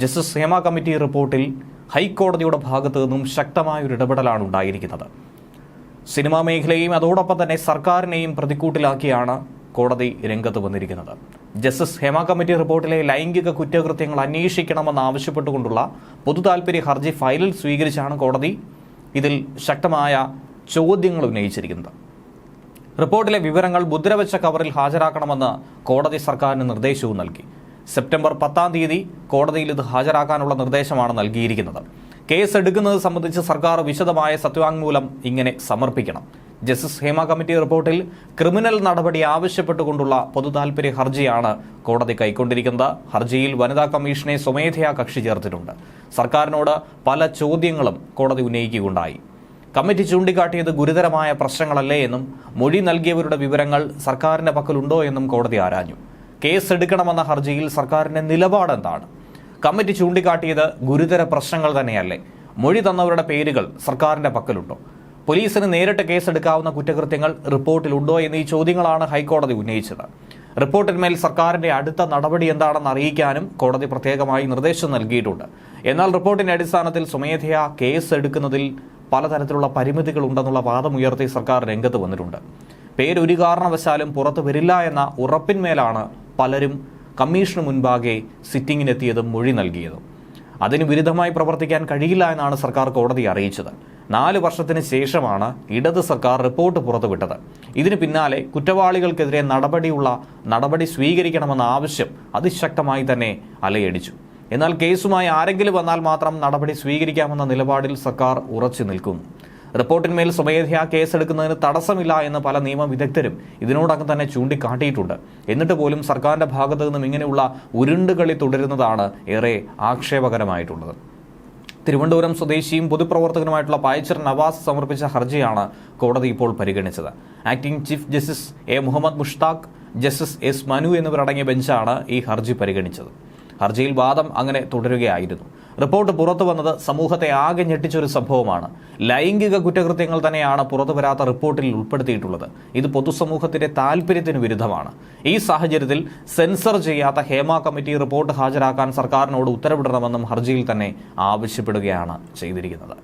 Justice Hema committee റിപ്പോർട്ടിൽ ഹൈക്കോടതിയുടെ ഭാഗത്തു നിന്നും ശക്തമായ ഒരു ഇടപെടലാണ് ഉണ്ടായിരിക്കുന്നത്. സിനിമാ മേഖലയെയും അതോടൊപ്പം തന്നെ സർക്കാരിനെയും പ്രതിക്കൂട്ടിലാക്കിയാണ് കോടതി രംഗത്ത് വന്നിരിക്കുന്നത്. ജസ്റ്റിസ് ഹേമ കമ്മിറ്റി റിപ്പോർട്ടിലെ ലൈംഗിക കുറ്റകൃത്യങ്ങൾ അന്വേഷിക്കണമെന്ന് ആവശ്യപ്പെട്ടുകൊണ്ടുള്ള പൊതു താൽപ്പര്യ ഹർജി ഫയലിൽ സ്വീകരിച്ചാണ് കോടതി ഇതിൽ ശക്തമായ ചോദ്യങ്ങൾ ഉന്നയിച്ചിരിക്കുന്നത്. റിപ്പോർട്ടിലെ വിവരങ്ങൾ മുദ്രവെച്ച കവറിൽ ഹാജരാക്കണമെന്ന് കോടതി സർക്കാരിന് നിർദ്ദേശവും നൽകി. സെപ്റ്റംബർ പത്താം തീയതി കോടതിയിൽ ഇത് ഹാജരാക്കാനുള്ള നിർദ്ദേശമാണ് നൽകിയിരിക്കുന്നത്. കേസ് എടുക്കുന്നത് സംബന്ധിച്ച് സർക്കാർ വിശദമായ സത്യവാങ്മൂലം ഇങ്ങനെ സമർപ്പിക്കണം. ജസ്റ്റിസ് ഹേമ കമ്മിറ്റി റിപ്പോർട്ടിൽ ക്രിമിനൽ നടപടി ആവശ്യപ്പെട്ടുകൊണ്ടുള്ള പൊതുതാൽപര്യ ഹർജിയാണ് കോടതി കൈക്കൊണ്ടിരിക്കുന്നത്. ഹർജിയിൽ വനിതാ കമ്മീഷനെ സ്വമേധയാ കക്ഷി ചേർത്തിട്ടുണ്ട്. സർക്കാരിനോട് പല ചോദ്യങ്ങളും കോടതി ഉന്നയിക്കുകയുണ്ടായി. കമ്മിറ്റി ചൂണ്ടിക്കാട്ടിയത് ഗുരുതരമായ പ്രശ്നങ്ങളല്ലേ എന്നും മൊഴി നൽകിയവരുടെ വിവരങ്ങൾ സർക്കാരിന്റെ പക്കലുണ്ടോ എന്നും കോടതി ആരാഞ്ഞു. കേസ് എടുക്കണമെന്ന ഹർജിയിൽ സർക്കാരിന്റെ നിലപാടെന്താണ്? കമ്മിറ്റി ചൂണ്ടിക്കാട്ടിയത് ഗുരുതര പ്രശ്നങ്ങൾ തന്നെയല്ലേ. മൊഴി തന്നവരുടെ പേരുകൾ സർക്കാരിന്റെ പക്കലുണ്ടോ? പോലീസിന് നേരിട്ട് കേസെടുക്കാവുന്ന കുറ്റകൃത്യങ്ങൾ റിപ്പോർട്ടിലുണ്ടോ എന്നീ ചോദ്യങ്ങളാണ് ഹൈക്കോടതി ഉന്നയിച്ചത്. റിപ്പോർട്ടിന്മേൽ സർക്കാരിന്റെ അടുത്ത നടപടി എന്താണെന്ന് അറിയിക്കാനും കോടതി പ്രത്യേകമായി നിർദ്ദേശം നൽകിയിട്ടുണ്ട്. എന്നാൽ റിപ്പോർട്ടിന്റെ അടിസ്ഥാനത്തിൽ സ്വമേധയാ കേസ് എടുക്കുന്നതിൽ പലതരത്തിലുള്ള പരിമിതികൾ ഉണ്ടെന്നുള്ള വാദമുയർത്തി സർക്കാർ രംഗത്ത് വന്നിട്ടുണ്ട്. പേരൊരു കാരണവശാലും പുറത്തു വരില്ല എന്ന ഉറപ്പിന്മേലാണ് പലരും കമ്മീഷന് മുൻപാകെ സിറ്റിങ്ങിനെത്തിയതും മൊഴി നൽകിയതും. അതിന് വിരുദ്ധമായി പ്രവർത്തിക്കാൻ കഴിയില്ല എന്നാണ് സർക്കാർ കോടതി അറിയിച്ചത്. നാല് വർഷത്തിന് ശേഷമാണ് ഇടത് സർക്കാർ റിപ്പോർട്ട് പുറത്തുവിട്ടത്. ഇതിന് പിന്നാലെ കുറ്റവാളികൾക്കെതിരെ നടപടിയുള്ള നടപടി സ്വീകരിക്കണമെന്ന ആവശ്യം അതിശക്തമായി തന്നെ അലയടിച്ചു. എന്നാൽ കേസുമായി ആരെങ്കിലും വന്നാൽ മാത്രം നടപടി സ്വീകരിക്കാമെന്ന നിലപാടിൽ സർക്കാർ ഉറച്ചു നിൽക്കുന്നു. റിപ്പോർട്ടിന്മേൽ സ്വമേധയാ കേസെടുക്കുന്നതിന് തടസ്സമില്ല എന്ന് പല നിയമ വിദഗ്ധരും ഇതിനോടകം തന്നെ ചൂണ്ടിക്കാട്ടിയിട്ടുണ്ട്. എന്നിട്ട് പോലും സർക്കാരിന്റെ ഭാഗത്തു നിന്നും ഇങ്ങനെയുള്ള ഉരുണ്ടുകളി തുടരുന്നതാണ് ഏറെ ആക്ഷേപകരമായിട്ടുള്ളത്. തിരുവനന്തപുരം സ്വദേശിയും പൊതുപ്രവർത്തകനുമായിട്ടുള്ള പായച്ചർ നവാസ് സമർപ്പിച്ച ഹർജിയാണ് കോടതി ഇപ്പോൾ പരിഗണിച്ചത്. Acting chief justice A Muhammad Mushtaq justice S Manu എന്നിവരടങ്ങിയ ബെഞ്ചാണ് ഈ ഹർജി പരിഗണിച്ചത്. ഹർജിയിൽ വാദം അങ്ങനെ തുടരുകയായിരുന്നു. റിപ്പോർട്ട് പുറത്തു വന്നത് സമൂഹത്തെ ആകെ ഞെട്ടിച്ചൊരു സംഭവമാണ്. ലൈംഗിക കുറ്റകൃത്യങ്ങൾ തന്നെയാണ് പുറത്തു വരാത്ത റിപ്പോർട്ടിൽ ഉൾപ്പെടുത്തിയിട്ടുള്ളത്. ഇത് പൊതുസമൂഹത്തിന്റെ താല്പര്യത്തിന് വിരുദ്ധമാണ്. ഈ സാഹചര്യത്തിൽ സെൻസർ ചെയ്യാത്ത ഹേമ കമ്മിറ്റി റിപ്പോർട്ട് ഹാജരാക്കാൻ സർക്കാരിനോട് ഉത്തരവിടണമെന്നും ഹർജിയിൽ തന്നെ ആവശ്യപ്പെടുകയാണ് ചെയ്തിരിക്കുന്നത്.